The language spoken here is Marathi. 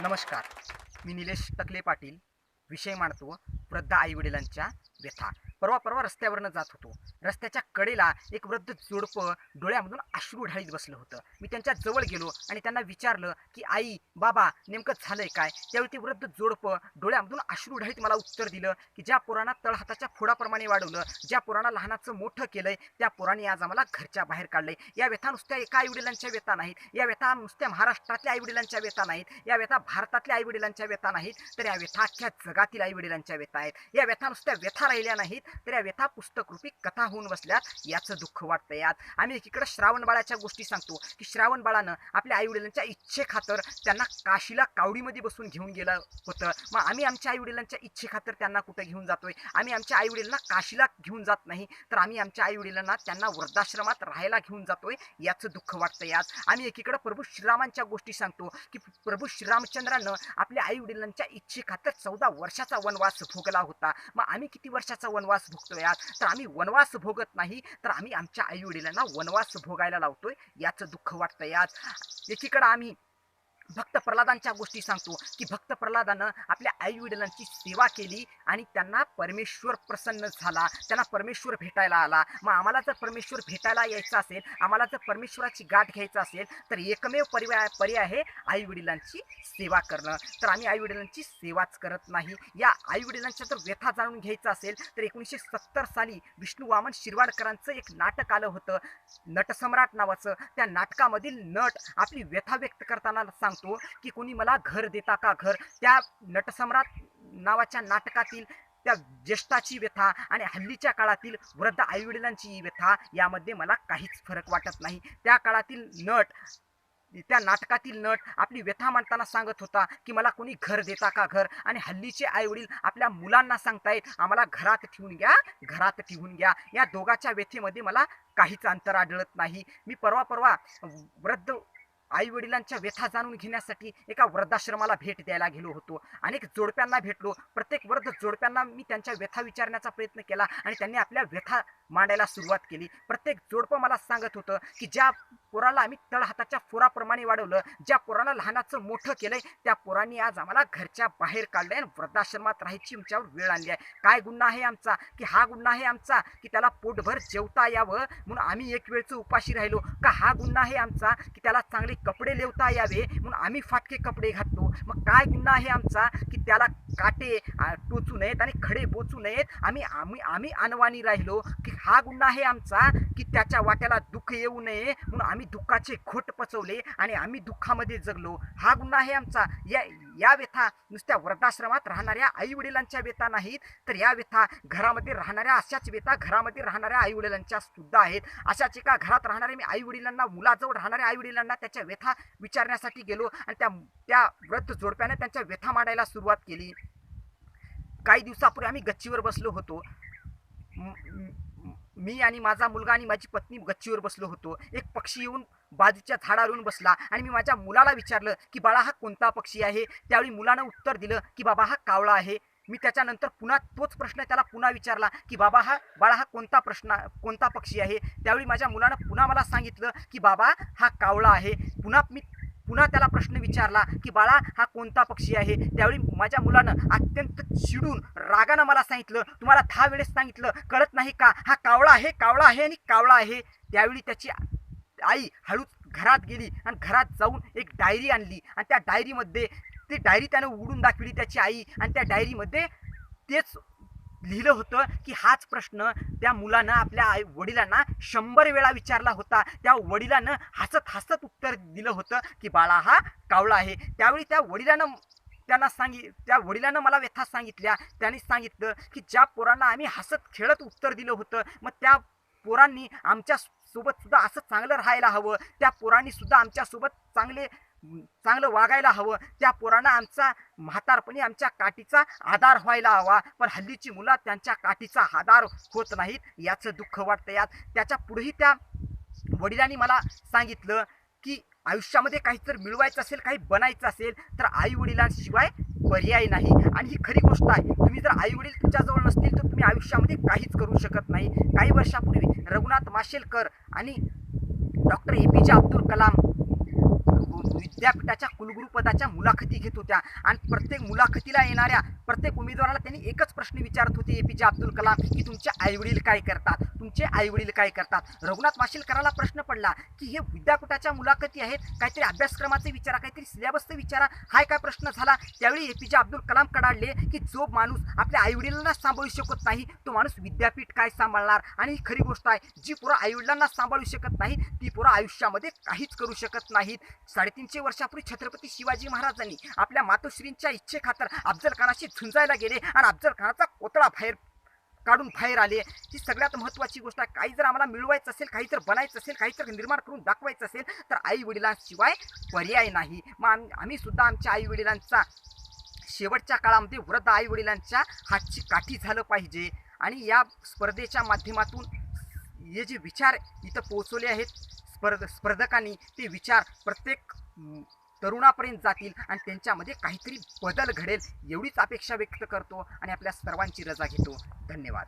नमस्कार. मी निलेश तकले पाटील विषय मांडतो वृद्ध आईवडिलांच्या व्यथा. परवा परवा रस्त्यावरनं जात होतो. रस्त्याच्या कडेला एक वृद्ध जोडपं डोळ्यामधून अश्रू ढाळीत बसलं होतं. मी त्यांच्या जवळ गेलो आणि त्यांना विचारलं की आई बाबा नेमकं झालंय काय? त्यावेळी ते वृद्ध जोडपं डोळ्यामधून अश्रू ढाळीत मला उत्तर दिलं की ज्या पोरांना तळहाताच्या फोडाप्रमाणे वाढवलं ज्या पोरांना लहानाचं मोठं केलंय त्या पोरांनी आज आम्हाला घरच्या बाहेर काढलंय. या व्यथा नुसत्या एका आईवडिलांच्या व्यथा नाहीत. या व्यथा नुसत्या महाराष्ट्रातल्या आईवडिलांच्या व्यथा नाहीत. या व्यथा भारतातल्या आईवडिलांच्या व्यथा नाहीत. तर या व्यथा अख्ख्या जगातील आईवडिलांच्या व्यथा आहेत. या व्यथा नुसत्या व्यथा राहिल्या नाहीत. तर या व्यथा पुस्तकरूपी कथा होऊन बसल्यात याचं दुःख वाटतं यात. आम्ही एकीकडे श्रावण बाळाच्या गोष्टी सांगतो की श्रावण बाळानं आपल्या आईवडिलांच्या इच्छेखातर त्यांना काशीला कावडीमध्ये बसून घेऊन गेलं होतं. मग आम्ही आमच्या आईवडिलांच्या इच्छेखातर त्यांना कुठं घेऊन जातोय? आम्ही आमच्या आईवडिलांना काशीला घेऊन जात नाही तर आम्ही आमच्या आईवडिलांना त्यांना वृद्धाश्रमात राहायला घेऊन जातोय याचं दुःख वाटतं यात. आम्ही एकीकडे प्रभू श्रीरामांच्या गोष्टी सांगतो की प्रभू श्रीरामचंद्रानं आपल्या आईवडिलांच्या इच्छेखातर चौदा वर्षाचा वनवास भोगला होता. मग आम्ही किती वर्षाचा वनवास भोगतोय आज तर आम्ही वनवास भोगत नाही तर आम्ही आमच्या आईवडिलांना वनवास भोगायला लावतोय. याचं दुःख वाटतं यात एकीकडं आम्ही भक्त प्रल्हादांच्या गोष्टी सांगतो की भक्त प्रल्हादानं आपल्या आई वडिलांची सेवा केली आणि त्यांना परमेश्वर प्रसन्न झाला. त्यांना परमेश्वर भेटायला आला. मग आम्हाला जर परमेश्वर भेटायला यायचं असेल आम्हाला जर परमेश्वराची गाठ घ्यायचं असेल तर एकमेव पर्याय पर्याय आहे आई वडिलांची सेवा करणं. तर आम्ही आई वडिलांची सेवाच करत नाही. या आई वडिलांच्या जर व्यथा जाणून घ्यायचं असेल तर एकोणीसशे सत्तर साली विष्णू वामन शिरवाडकरांचं एक नाटक आलं होतं. नटसम्राट नावाचं. त्या नाटकामधील नट आपली व्यथा व्यक्त करताना सांगतो. की कोणी मला घर देता का घर? त्या नटसम्राट नावाच्या नाटकातील त्या ज्येष्ठाची व्यथा आणि हल्लीच्या काळातील वृद्ध आईवडिलांची व्यथा यामध्ये मला काहीच फरक वाटत नाही. त्या काळातील नट त्या नाटकातील नट आपली व्यथा मांडताना सांगत होता की मला कोणी घर देता का घर? आणि हल्लीचे आईवडील आपल्या मुलांना सांगतायत आम्हाला घरात ठेवून घ्या घरात ठेवून घ्या. या दोघाच्या व्यथेमध्ये मला काहीच अंतर आढळत नाही. मी परवा परवा वृद्ध आई वडिलांच्या व्यथा जाणून घेण्यासाठी एका वृद्धाश्रमाला भेट द्यायला गेलो होतो. अनेक जोडप्यांना भेटलो. प्रत्येक वृद्ध जोडप्यांना मी त्यांच्या व्यथा विचारण्याचा प्रयत्न केला आणि त्यांनी आपल्या व्यथा मांडायला सुरुवात केली. प्रत्येक जोडपं मला सांगत होतं की ज्या पोराला आम्ही तळहाताच्या पोराप्रमाणे वाढवलं. ज्या पोरानं लहानाचं मोठं केलंय त्या पोरांनी आज आम्हाला घरच्या बाहेर काढलंय आणि वृद्धाश्रमात राहायची आमच्यावर वेळ आणली आहे. काय गुन्हा आहे आमचा? की हा गुन्हा आहे आमचा? की त्याला पोटभर जेवता यावं? म्हणून आम्ही एक वेळचं उपाशी राहिलो. का हा गुन्हा आहे आमचा? की त्याला चांगले कपडे लेवता यावे? म्हणून आम्ही फाटके कपडे घातलो. मग काय गुन्हा आहे आमचा? की त्याला काटे टोचू नयेत आणि खडे बोचू नयेत. आम्ही आम्ही आम्ही अनवाणी राहिलो. की हा गुन्हा आहे आमचा? की त्याच्या वाट्याला दुःख येऊ नये म्हणून आम्ही दुःखाचे खोट पचवले आणि आम्ही दुःखामध्ये जगलो. हा गुन्हा आहे आमचा. या या व्यथा नुसत्या वृद्धाश्रमात राहणाऱ्या आई वडिलांच्या व्यथा नाहीत. तर या व्यथा घरामध्ये राहणाऱ्या अशाच व्यथा घरामध्ये राहणाऱ्या आई वडिलांच्या सुद्धा आहेत. अशाच एका घरात राहणाऱ्या मी आई वडिलांना मुलाजवळ राहणाऱ्या आई वडिलांना त्याच्या व्यथा विचारण्यासाठी गेलो आणि त्या त्या वृद्ध जोडप्याने त्यांच्या व्यथा मांडायला सुरुवात केली. काही दिवसापूर्वी आम्ही गच्चीवर बसलो होतो. मी आणि माझा मुलगा आणि माझी पत्नी गच्चीवर बसलो होतो. एक पक्षी येऊन बाजूच्या झाडावरून बसला आणि मी माझ्या मुलाला विचारलं की बाळा हा कोणता पक्षी आहे? त्यावेळी मुलानं उत्तर दिलं की बाबा हा कावळा आहे. मी त्याच्यानंतर पुन्हा तोच प्रश्न त्याला पुन्हा विचारला की बाबा हा बाळा हा कोणता प्रश्न कोणता पक्षी आहे? त्यावेळी माझ्या मुलानं पुन्हा मला सांगितलं की बाबा हा कावळा आहे. पुन्हा मी पुन्हा त्याला प्रश्न विचारला की बाळा हा कोणता पक्षी आहे? त्यावेळी माझ्या मुलानं अत्यंत चिडून रागानं मला सांगितलं. तुम्हाला दहा वेळेस सांगितलं. कळत नाही का? हा कावळा आहे कावळा आहे आणि कावळा आहे. त्यावेळी त्याची आई हळूच घरात गेली आणि घरात जाऊन एक डायरी आणली. आणि त्या डायरीमध्ये ती डायरी त्यानं उडून दाखवली त्याची आई. आणि त्या डायरीमध्ये तेच लिहिलं होतं की हाच प्रश्न त्या मुलानं आपल्या आई वडिलांना शंभर वेळा विचारला होता. त्या वडिलानं हसत हसत उत्तर दिलं होतं की बाळा हा कावळा आहे. त्यावेळी त्या वडिलानं त्यांना सांगी त्या वडिलांना मला व्यथा सांगितल्या. त्यांनी सांगितलं की ज्या पोरांना आम्ही हसत खेळत उत्तर दिलं होतं मग त्या पोरांनी आमच्यासोबत सुद्धा असं चांगलं राहायला हवं. त्या पोरांनी सुद्धा आमच्यासोबत चांगले चांगलं वागायला हवं. त्या पोरांना आमचा म्हातारपणी आमच्या काठीचा आधार व्हायला हवा. पण हल्लीची मुलं त्यांच्या काठीचा आधार होत नाहीत. याचं दुःख वाटतं यात त्याच्या पुढेही त्या वडिलांनी मला सांगितलं की आयुष्यामध्ये काही जर मिळवायचं असेल काही बनायचं असेल तर आई वडिलांशिवाय पर्याय नाही. आणि ही खरी गोष्ट आहे. तुम्ही जर आई वडील तुमच्याजवळ नसतील तर तुम्ही आयुष्यामध्ये काहीच करू शकत नाही. काही वर्षापूर्वी रघुनाथ माशेलकर आणि डॉक्टर ए पी जे अब्दुल कलाम विद्यापीठाच्या कुलगुरुपदाच्या मुलाखती घेत होत्या. आणि प्रत्येक मुलाखतीला येणाऱ्या प्रत्येक उमेदवाराला त्यांनी एकच प्रश्न विचारत होते ए पी जे अब्दुल कलाम की तुमचे आईवडील काय करतात? तुमचे आईवडील काय करतात? रघुनाथ माशेलकराला प्रश्न पडला की हे विद्यापीठाच्या मुलाखती आहेत? काहीतरी अभ्यासक्रमाचे विचारा काहीतरी सिलेबसचे विचारा. हाय काय प्रश्न झाला? त्यावेळी ए पी जे अब्दुल कलाम कडाडले की जो माणूस आपल्या आईवडिलांना सांभाळू शकत नाही तो माणूस विद्यापीठ काय सांभाळणार? आणि ही खरी गोष्ट आहे जी पोरं आईवडिलांना सांभाळू शकत नाही ती पोरं आयुष्यामध्ये काहीच करू शकत नाहीत. साडेतीन दोनशे वर्षापूर्वी छत्रपती शिवाजी महाराजांनी आपल्या मातोश्रींच्या इच्छेखातर अफजल खानाशी झुंजायला गेले आणि अफजल खानाचा कोतळा बाहेर काढून बाहेर आले. ही सगळ्यात महत्त्वाची गोष्ट आहे. काही जर आम्हाला मिळवायचं असेल काही जर बनायचं असेल काही जर निर्माण करून दाखवायचं असेल तर आई वडिलांशिवाय पर्याय नाही. मग आम्ही आम्ही सुद्धा आमच्या आई वडिलांचा शेवटच्या काळामध्ये वृद्ध आई वडिलांच्या हातची काठी झालं पाहिजे. आणि या स्पर्धेच्या माध्यमातून हे जे विचार इथं पोहोचवले आहेत स्पर्ध स्पर्धकांनी ते विचार प्रत्येक तरुणापर्यंत जातील आणि त्यांच्यामध्ये काहीतरी बदल घडेल एवढीच अपेक्षा व्यक्त करतो आणि आपल्या सर्वांची रजा घेतो. धन्यवाद.